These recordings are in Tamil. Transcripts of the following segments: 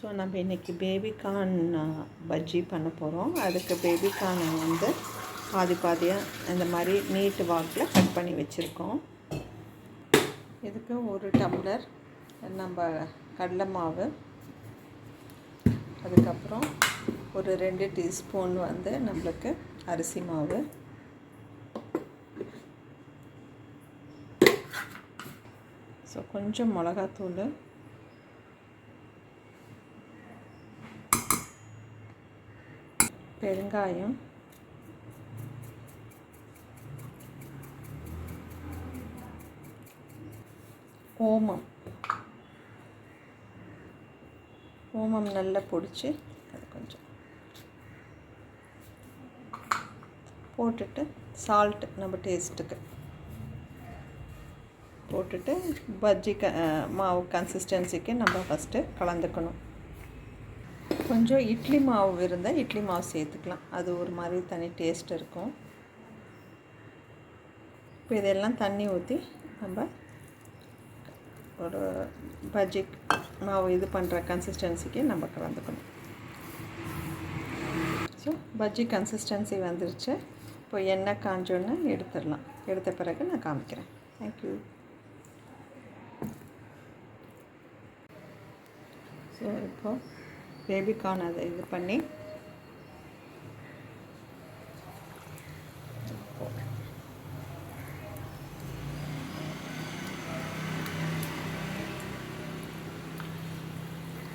ஸோ நம்ம இன்றைக்கி பேபிகார்ன் பஜ்ஜி பண்ண போகிறோம் அதுக்கு பேபிகார்னை வந்து பாதி பாதியாக இந்த மாதிரி நீட்டு வாக்கில் கட் பண்ணி வச்சுருக்கோம். இதுக்கு ஒரு டம்ளர் நம்ம கடலை மாவு. அதுக்கப்புறம் ஒரு ரெண்டு டீஸ்பூன் வந்து நம்மளுக்கு அரிசி மாவு. ஸோ கொஞ்சம் மிளகாத்தூள். பெருங்காயம். ஓமம். ஓமம் நல்லா பிடிச்சி அது கொஞ்சம் போட்டுட்டு சால்ட் நம்ம டேஸ்ட்டுக்கு போட்டுட்டு பஜ்ஜி க மாவு கன்சிஸ்டன்சிக்கு நம்ம ஃபஸ்ட்டு கலந்துக்கணும். கொஞ்சம் இட்லி மாவு இருந்தால் இட்லி மாவு சேர்த்துக்கலாம். அது ஒரு மாதிரி தனி டேஸ்ட் இருக்கும். இப்போ இதெல்லாம் தண்ணி ஊற்றி நம்ம ஒரு பஜ்ஜி மாவு இது பண்ணுற கன்சிஸ்டன்சிக்கு நம்ம கலந்துக்கணும். ஸோ பஜ்ஜி கன்சிஸ்டன்சி வந்துருச்சு. இப்போ எண்ணெய் காஞ்சோன்னு எடுத்துடலாம். எடுத்த பிறகு நான் காமிக்கிறேன். தேங்க்யூ ஸோ இப்போது பேபிகார்ன் அதை இது பண்ணி.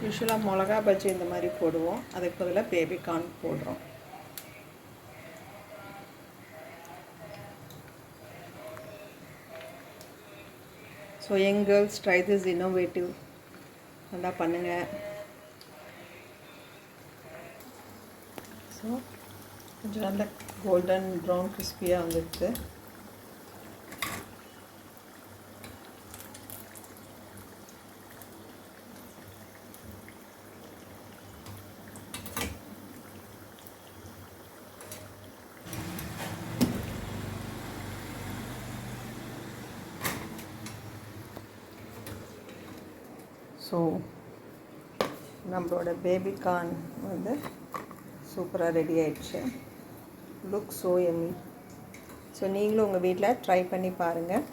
யூஸ்வலாக மிளகா பஜ்ஜி இந்த மாதிரி போடுவோம். அதுக்கு பதிலாக பேபிகார்ன் போடுறோம். So young girls try this innovative நல்லா பண்ணுங்கள் ஸோ கொஞ்சம் நல்ல கோல்டன் ப்ரௌன் கிறிஸ்பியாக வந்துடுச்சு ஸோ நம்மளோட பேபிகார்ன் வந்து சூப்பராக ரெடி ஆயிடுச்சு. லுக் ஸோ எம்மி ஸோ நீங்களும் உங்கள் வீட்டில் ட்ரை பண்ணி பாருங்கள்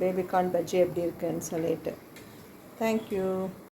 பேபிகார்ன் பஜ்ஜி எப்படி இருக்குன்னு சொல்லிட்டு. தேங்க்யூ